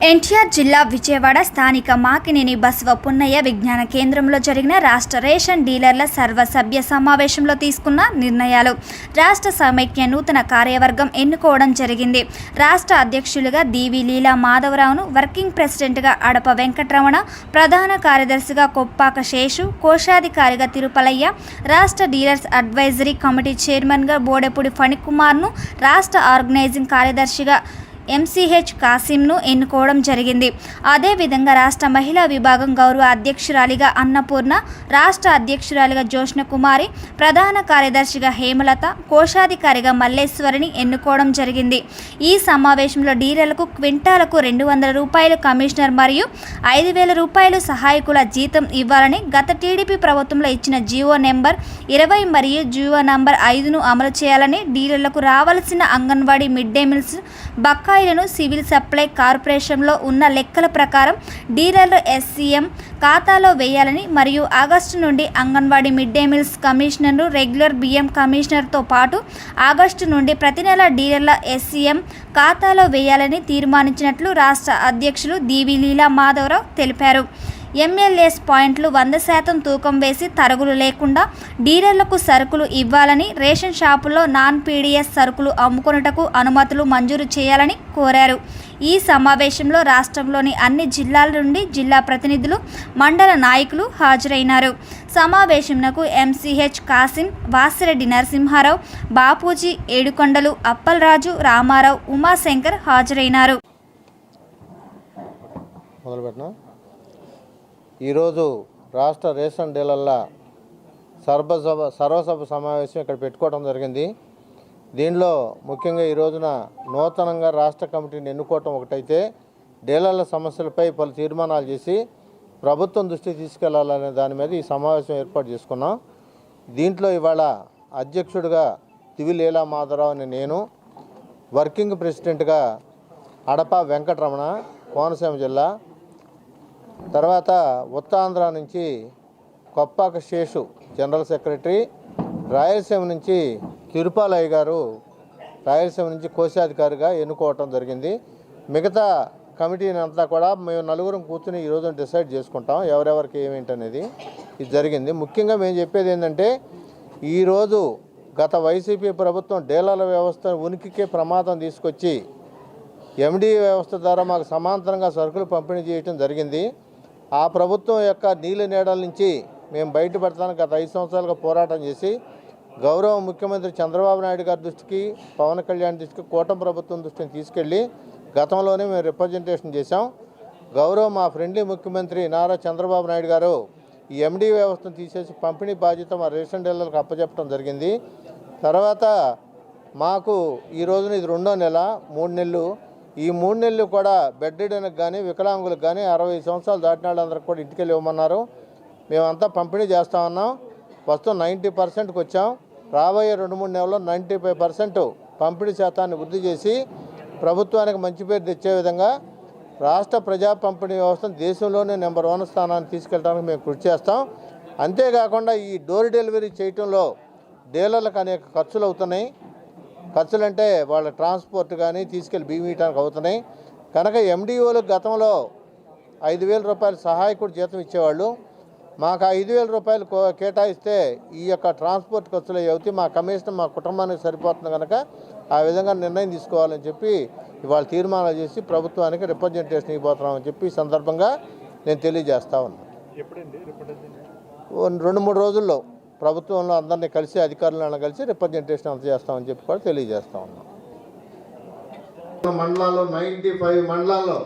ఎన్టీఆర్ జిల్లా విజయవాడ స్థానిక మాకినేని బసవ పున్నయ్య విజ్ఞాన కేంద్రంలో జరిగిన రాష్ట్ర రేషన్ డీలర్ల సర్వసభ్య సమావేశంలో తీసుకున్న నిర్ణయాలు. రాష్ట్ర సమైక్య నూతన కార్యవర్గం ఎన్నుకోవడం జరిగింది. రాష్ట్ర అధ్యక్షులుగా దీవి లీలా మాధవరావును వర్కింగ్ ప్రెసిడెంట్గా అడప వెంకటరమణ ప్రధాన కార్యదర్శిగా కొప్పాక శేషు కోశాధికారిగా తిరుపలయ్య రాష్ట్ర డీలర్స్ అడ్వైజరీ కమిటీ చైర్మన్గా బోడెపూడి ఫణికుమార్ను రాష్ట్ర ఆర్గనైజింగ్ కార్యదర్శిగా ఎంసీహెచ్ కాసింను ఎన్నుకోవడం జరిగింది. అదేవిధంగా రాష్ట్ర మహిళా విభాగం గౌరవ అధ్యక్షురాలిగా అన్నపూర్ణ రాష్ట్ర అధ్యక్షురాలిగా జోష్ణ కుమారి ప్రధాన కార్యదర్శిగా హేమలత కోశాధికారిగా మల్లేశ్వరిని ఎన్నుకోవడం జరిగింది. ఈ సమావేశంలో డీలర్లకు క్వింటాలకు రెండు వందల రూపాయలు కమిషనర్ మరియు ఐదు వేల రూపాయలు సహాయకుల జీతం ఇవ్వాలని గత టీడీపీ ప్రభుత్వంలో ఇచ్చిన జీవో నెంబర్ ఇరవై మరియు జీవో నంబర్ ఐదును అమలు చేయాలని డీలర్లకు రావాల్సిన అంగన్వాడీ మిడ్ డే మీల్స్ బకాయిలను సివిల్ సప్లై కార్పొరేషన్లో ఉన్న లెక్కల ప్రకారం డీలర్లు ఎస్సీఎం ఖాతాలో వేయాలని మరియు ఆగస్టు నుండి అంగన్వాడీ మిడ్ డే మీల్స్ కమిషనర్ను రెగ్యులర్ బియ్యం కమిషనర్తో పాటు ఆగస్టు నుండి ప్రతి నెల డీలర్ల ఎస్సీఎం ఖాతాలో వేయాలని తీర్మానించినట్లు రాష్ట్ర అధ్యక్షులు దీవి లీలా మాధవరావు తెలిపారు. ఎంఎల్ఏస్ పాయింట్లు వంద శాతం తూకం వేసి తరుగులు లేకుండా డీలర్లకు సరుకులు ఇవ్వాలని రేషన్ షాపుల్లో నాన్ పీడిఎస్ సరుకులు అమ్ముకొనుటకు అనుమతులు మంజూరు చేయాలని కోరారు. ఈ సమావేశంలో రాష్ట్రంలోని అన్ని జిల్లాల నుండి జిల్లా ప్రతినిధులు మండల నాయకులు హాజరైనారు. సమావేశంకు ఎంసీహెచ్ కాసిం వాసిరెడ్డి నరసింహారావు బాపూజీ ఏడుకొండలు అప్పలరాజు రామారావు ఉమాశంకర్ హాజరైనారు. ఈరోజు రాష్ట్ర రేషన్ డీలర్ల సర్వసభ సర్వసభ సమావేశం ఇక్కడ పెట్టుకోవడం జరిగింది. దీనిలో ముఖ్యంగా ఈ రోజున నూతనంగా రాష్ట్ర కమిటీని ఎన్నుకోవటం ఒకటైతే డీలర్ల సమస్యలపై పలు తీర్మానాలు చేసి ప్రభుత్వం దృష్టికి తీసుకెళ్ళాలనే దాని మీద ఈ సమావేశం ఏర్పాటు చేసుకున్నాం. దీంట్లో ఇవాళ అధ్యక్షుడిగా తివి లీలా మాధవరావు అని నేను వర్కింగ్ ప్రెసిడెంట్గా అడప వెంకటరమణ కోనసీమ జిల్లా తర్వాత ఉత్తరాంధ్ర నుంచి కొప్పాక శేషు జనరల్ సెక్రటరీ రాయలసీమ నుంచి తిరుపాలయ్య గారు రాయలసీమ నుంచి కోశాధికారిగా ఎన్నుకోవటం జరిగింది. మిగతా కమిటీని అంతా కూడా మేము నలుగురం కూర్చుని ఈరోజు డిసైడ్ చేసుకుంటాం ఎవరెవరికి ఏమేంటి అనేది ఇది జరిగింది. ముఖ్యంగా మేము చెప్పేది ఏంటంటే ఈరోజు గత వైసీపీ ప్రభుత్వం డీలర్ల వ్యవస్థ ఉనికికే ప్రమాదం తీసుకొచ్చి ఎండి వ్యవస్థ ద్వారా మాకు సమాంతరంగా సరుకులు పంపిణీ చేయటం జరిగింది. ఆ ప్రభుత్వం యొక్క నీళ్ళ నీడల నుంచి మేము బయటపడటానికి గత ఐదు సంవత్సరాలుగా పోరాటం చేసి గౌరవ ముఖ్యమంత్రి చంద్రబాబు నాయుడు గారి దృష్టికి పవన్ కళ్యాణ్ దృష్టికి కూటమి ప్రభుత్వం దృష్టిని తీసుకెళ్ళి గతంలోనే మేము రిప్రజెంటేషన్ చేశాం. గౌరవ మా ఫ్రెండ్లీ ముఖ్యమంత్రి నారా చంద్రబాబు నాయుడు గారు ఈ ఎండీ వ్యవస్థను తీసేసి పంపిణీ బాధ్యత మా రేషన్ డీలర్లకు అప్పచెప్పడం జరిగింది. తర్వాత మాకు ఈ రోజున ఇది రెండో నెల మూడు నెలలు ఈ మూడు నెలలు కూడా బెడ్డెడనికి కానీ వికలాంగులకు కానీ అరవై సంవత్సరాలు దాటిన వాళ్ళందరికీ కూడా ఇంటికెళ్ళి ఇవ్వమన్నారు మేమంతా పంపిణీ చేస్తా ఉన్నాం. ప్రస్తుతం నైంటీ పర్సెంట్కి వచ్చాం. రాబోయే రెండు మూడు నెలల్లో నైంటీ ఫైవ్ పర్సెంట్ పంపిణీ శాతాన్ని వృద్ధి చేసి ప్రభుత్వానికి మంచి పేరు తెచ్చే విధంగా రాష్ట్ర ప్రజా పంపిణీ వ్యవస్థను దేశంలోనే నెంబర్ వన్ స్థానాన్ని తీసుకెళ్ళడానికి మేము కృషి చేస్తాం. అంతేకాకుండా ఈ డోర్ డెలివరీ చేయటంలో డీలర్లకు అనేక ఖర్చులు అవుతున్నాయి. ఖర్చులు అంటే వాళ్ళ ట్రాన్స్పోర్ట్ కానీ తీసుకెళ్ళి బియ్యటానికి అవుతున్నాయి. కనుక ఎండిఓలకు గతంలో ఐదు వేల రూపాయలు సహాయకుడు జీతం ఇచ్చేవాళ్ళు. మాకు ఐదు వేల రూపాయలు కేటాయిస్తే ఈ యొక్క ట్రాన్స్పోర్ట్ ఖర్చులు అవి అవుతాయి. మా కమిషన్ మా కుటుంబానికి సరిపోతుంది కనుక ఆ విధంగా నిర్ణయం తీసుకోవాలని చెప్పి ఇవాళ తీర్మానాలు చేసి ప్రభుత్వానికి రిప్రజెంటేషన్ ఇవ్వబోతున్నామని చెప్పి ఈ సందర్భంగా నేను తెలియజేస్తా ఉన్నాను రెండు మూడు రోజుల్లో. ప్రభుత్వంలో అందరినీ కలిసి అధికారులను కలిసి రిప్రజెంటేషన్ అంత చేస్తామని చెప్పి కూడా తెలియజేస్తా ఉన్నాం. మండలాల్లో నైంటీ ఫైవ్ మండలాల్లో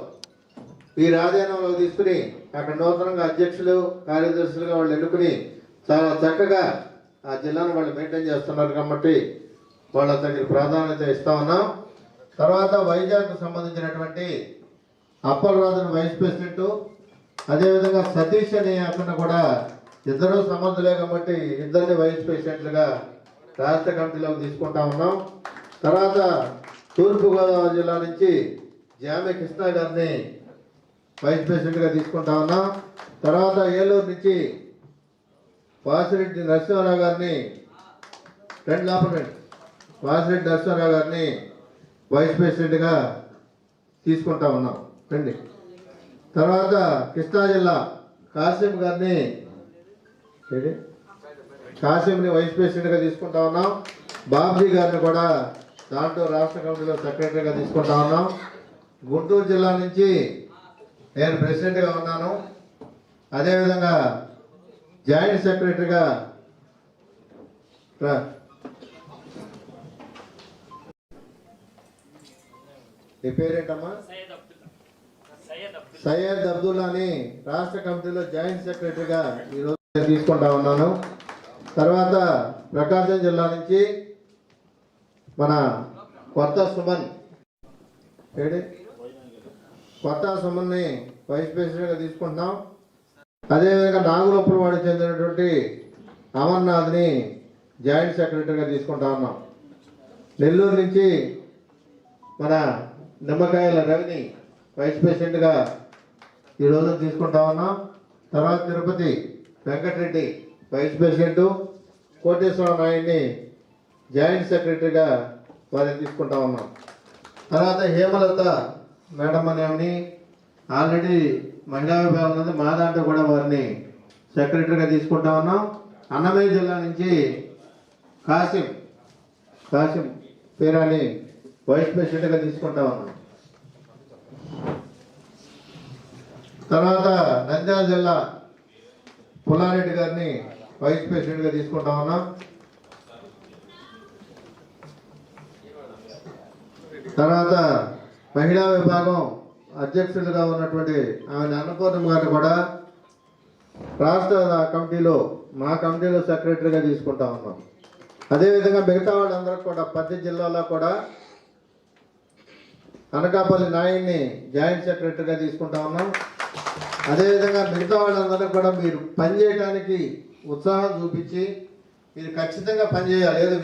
ఈ రాజీనామాలో తీసుకుని అక్కడ నూతనంగా అధ్యక్షులు కార్యదర్శులుగా వాళ్ళు ఎన్నుకుని చాలా చక్కగా ఆ జిల్లాను వాళ్ళు మెయింటైన్ చేస్తున్నారు కాబట్టి వాళ్ళ దగ్గర ప్రాధాన్యత ఇస్తా ఉన్నాం. తర్వాత వైజాగ్కు సంబంధించినటువంటి అప్పలరాజును వైస్ ప్రెసిడెంట్ అదేవిధంగా సతీష్ అనే అతను కూడా ఇద్దరు సమర్థులే కాబట్టి ఇద్దరిని వైస్ ప్రెసిడెంట్లుగా రాష్ట్ర కమిటీలోకి తీసుకుంటా ఉన్నాం. తర్వాత తూర్పుగోదావరి జిల్లా నుంచి జామె కృష్ణ గారిని వైస్ ప్రెసిడెంట్గా తీసుకుంటా ఉన్నాం. తర్వాత ఏలూరు నుంచి వాసిరెడ్డి నరసింహారావు గారిని రెండు లోపల వాసిరెడ్డి నరసింహారావు గారిని వైస్ ప్రెసిడెంట్గా తీసుకుంటా ఉన్నాం. రండి. తర్వాత కృష్ణా జిల్లా కాసిం గారిని ఏడి? వైస్ ప్రెసిడెంట్గా తీసుకుంటా ఉన్నాం బాబ్జీ గారిని కూడా దాంట్లో రాష్ట్ర కమిటీలో సెక్రటరీగా తీసుకుంటా ఉన్నాం గుంటూరు జిల్లా నుంచి నేను ప్రెసిడెంట్గా ఉన్నాను అదేవిధంగా జాయింట్ సెక్రటరీగా రా. నీ పేరేంటమ్మా సయ్యద్ అబ్దుల్లాని రాష్ట్ర కమిటీలో జాయింట్ సెక్రటరీగా ఈరోజు తీసుకుంటా ఉన్నాను. తర్వాత ప్రకాశం జిల్లా నుంచి మన కొత్త సుమన్. ఏడి? కొత్త సుమన్ని వైస్ ప్రెసిడెంట్గా తీసుకుంటున్నాం. అదేవిధంగా నాగులపురవాడికి చెందినటువంటి అమర్నాథ్ని జాయింట్ సెక్రటరీగా తీసుకుంటా ఉన్నాం. నెల్లూరు నుంచి మన నిమ్మకాయల రవిని వైస్ ప్రెసిడెంట్గా ఈరోజు తీసుకుంటా ఉన్నాం. తర్వాత తిరుపతి వెంకటరెడ్డి వైస్ ప్రెసిడెంట్ కోటేశ్వర నాయుడిని జాయింట్ సెక్రటరీగా వారిని తీసుకుంటా ఉన్నాం. తర్వాత హేమలత మేడం అనేవి ఆల్రెడీ మహిళా విభాగం ఉంది మా దాంట్లో కూడా వారిని సెక్రటరీగా తీసుకుంటా ఉన్నాం. అన్నమయ్య జిల్లా నుంచి కాసిం కాసిం పేరాని వైస్ ప్రెసిడెంట్గా తీసుకుంటా ఉన్నాం. తర్వాత నంద్యాల జిల్లా పుల్లారెడ్డి గారిని వైస్ ప్రెసిడెంట్గా తీసుకుంటా ఉన్నాం. తర్వాత మహిళా విభాగం అధ్యక్షులుగా ఉన్నటువంటి ఆమె అన్నపూర్ణం గారిని కూడా రాష్ట్ర కమిటీలో మా కమిటీలో సెక్రటరీగా తీసుకుంటా ఉన్నాం. అదేవిధంగా మిగతా వాళ్ళందరూ కూడా ప్రతి జిల్లాలో కూడా అనకాపల్లి నాయుడిని జాయింట్ సెక్రటరీగా తీసుకుంటా ఉన్నాం. అదేవిధంగా మిగతా వాళ్ళందరూ కూడా మీరు పనిచేయడానికి ఉత్సాహం చూపించి మీరు ఖచ్చితంగా పనిచేయాలి ఏదో